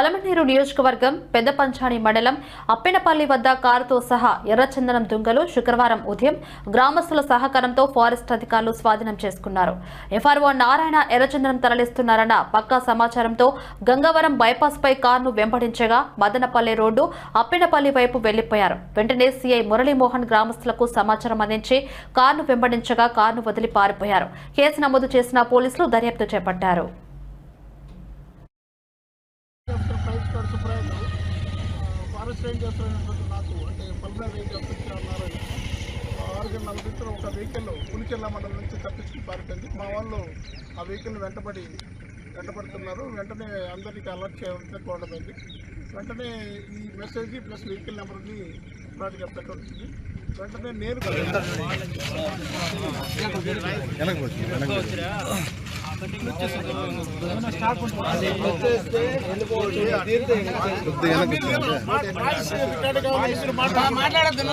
పలమనేరు నియోజకవర్గం పెద్దపంచాణి మండలం అప్పెనపల్లి వద్ద కారుతో సహా ఎర్రచందనం దుంగలు శుక్రవారం ఉదయం గ్రామస్తుల సహకారంతో ఫారెస్ట్ అధికారులు స్వాధీనం చేసుకున్నారు. ఎఫ్ఆర్ఓ నారాయణ ఎర్రచందనం తరలిస్తున్నారన్న పక్కా సమాచారంతో గంగవరం బైపాస్ పై కారును వెంబడించగా మదనపల్లి రోడ్డు అప్పెనపల్లి వైపు వెళ్ళిపోయారు. వెంటనే సీఐ మురళీమోహన్ గ్రామస్తులకు సమాచారం అందించి కారును వెంబడించగా కారును వదిలి పారిపోయారు. కేసు నమోదు చేసిన పోలీసులు దర్యాప్తు చేపట్టారు. డాక్టర్ ప్రైజ్ గారు ఫారెస్ట్ రేంజ్ చేస్తున్నటువంటి నాకు అంటే పల్మనరీ రేంజ్ చేస్తున్న ఆరు ఆరుగంట నలభై ఒక వెహికల్ పులిచెల్ల మండలం నుంచి తప్పించుకుని పారిపోయింది మా వాళ్ళు ఆ వెహికల్ వెంటబడి వెంటబడుతున్నారు. వెంటనే అందరికీ అలర్ట్ చేయడం వెంటనే ఈ మెసేజ్ ప్లస్ వెహికల్ నెంబర్ని ప్రాజెక్ట్ పెట్టవచ్చు వెంటనే నేను మాట్లాడద్దు